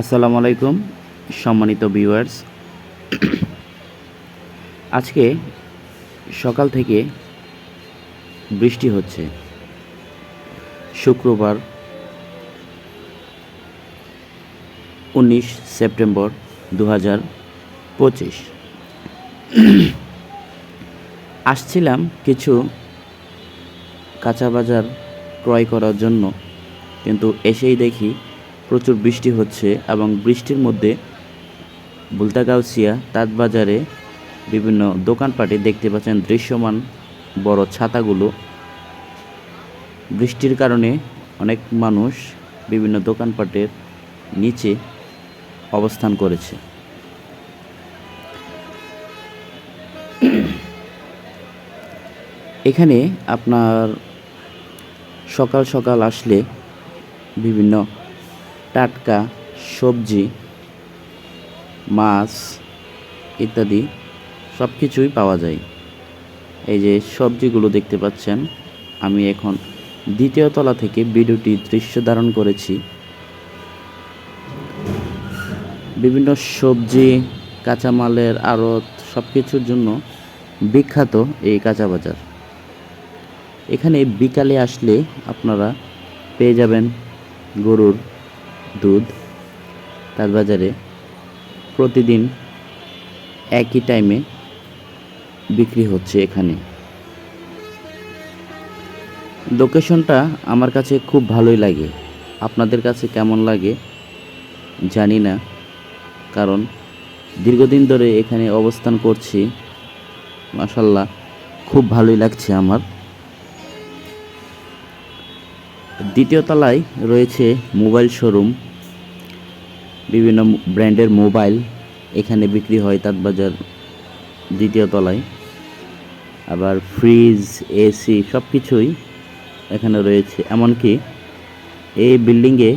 আসসালামু আলাইকুম, সম্মানিত ভিউয়ার্স। আজকে সকাল থেকে বৃষ্টি হচ্ছে। শুক্রবার উনিশ সেপ্টেম্বর দু হাজার পঁচিশ। আসছিলাম কিছু কাঁচা বাজার ক্রয় করার জন্য, কিন্তু এসেই দেখি প্রচুর বৃষ্টি হচ্ছে এবং বৃষ্টির মধ্যে বুলতাগাউসিয়া, তাঁতবাজারে বিভিন্ন দোকানপাটে দেখতে পাচ্ছেন দৃশ্যমান বড় ছাতাগুলো। বৃষ্টির কারণে অনেক মানুষ বিভিন্ন দোকানপাটের নিচে অবস্থান করেছে। এখানে আপনার সকাল সকাল আসলে বিভিন্ন টাটকা, সবজি, মাছ ইত্যাদি সব কিছুই পাওয়া যায়। এই যে সবজিগুলো দেখতে পাচ্ছেন, আমি এখন দ্বিতীয় তলা থেকে ভিডিওটি দৃশ্য ধারণ করেছি। বিভিন্ন সবজি, কাঁচামালের আড়ত সব কিছুর জন্য বিখ্যাত এই কাঁচা বাজার। এখানে বিকালে আসলে আপনারা পেয়ে যাবেন গরুর দুধ। তার বাজারে প্রতিদিন একই টাইমে বিক্রি হচ্ছে এখানে। লোকেশনটা আমার কাছে খুব ভালোই লাগে। আপনাদের কাছে কেমন লাগে? জানি না। কারণ দীর্ঘদিন ধরে এখানে অবস্থান করছি। মাসাল্লাহ খুব ভালোই লাগছে আমার। দ্বিতীয় তলায় রয়েছে মোবাইল শোরুম। বিভিন্ন ব্র্যান্ডের মোবাইল এখানে বিক্রি হয় তাঁতবাজার দ্বিতীয় তলায়। আবার ফ্রিজ, এসি সব কিছুই এখানে রয়েছে। এমনকি এই বিল্ডিংয়ে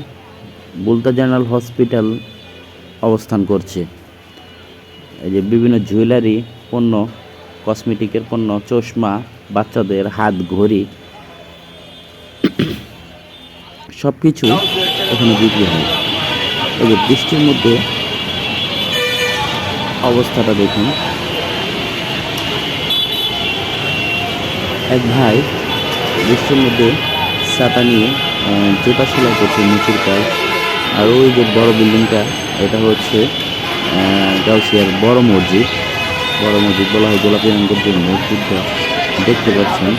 বুলতা জেনারেল হসপিটাল অবস্থান করছে। এই যে বিভিন্ন জুয়েলারি পণ্য, কসমেটিকের পণ্য, চশমা, বাচ্চাদের হাত, ঘড়ি সব কিছু এখানে বিক্রি হয়। যে বৃষ্টির মধ্যে অবস্থাটা দেখুন। এক ভাই বৃষ্টির মধ্যে ছাতা নিয়ে জুতা সেলাই করছে নিচের কাজ আর ওই যে বড় বিল্ডিংটা, এটা হচ্ছে গাউসিয়ার বড় মসজিদ। বড় মসজিদ বলা হয় গোলাপি রঙের যে মসজিদটা, দেখতে পাচ্ছেন।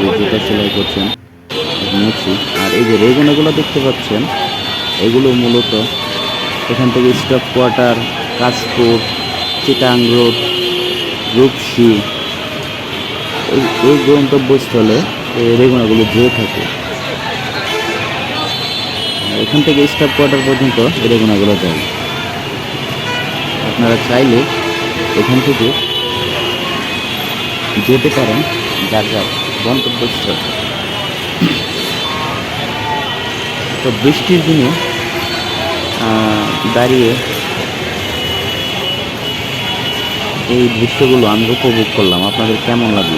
যে জুতা সেলাই করছেন। মুচি আর এই যে রেগুনাগুলো দেখতে পাচ্ছেন, এগুলো মূলত এখান থেকে stock quarter Kashpur Chittagong road, Rupshi, এই গন্তব্যস্থলে এই রেগুনাগুলো যেয়ে থাকে। এখান থেকে স্টাফ কোয়ার্টার পর্যন্ত এই রেগুনাগুলো যায়। আপনারা চাইলে এখান থেকে যেতে পারেন যার যার গন্তব্যস্থল। তো বৃষ্টির দিনে দাঁড়িয়ে এই দৃশ্যগুলো আমি উপভোগ করলাম। আপনাদের কেমন লাগল?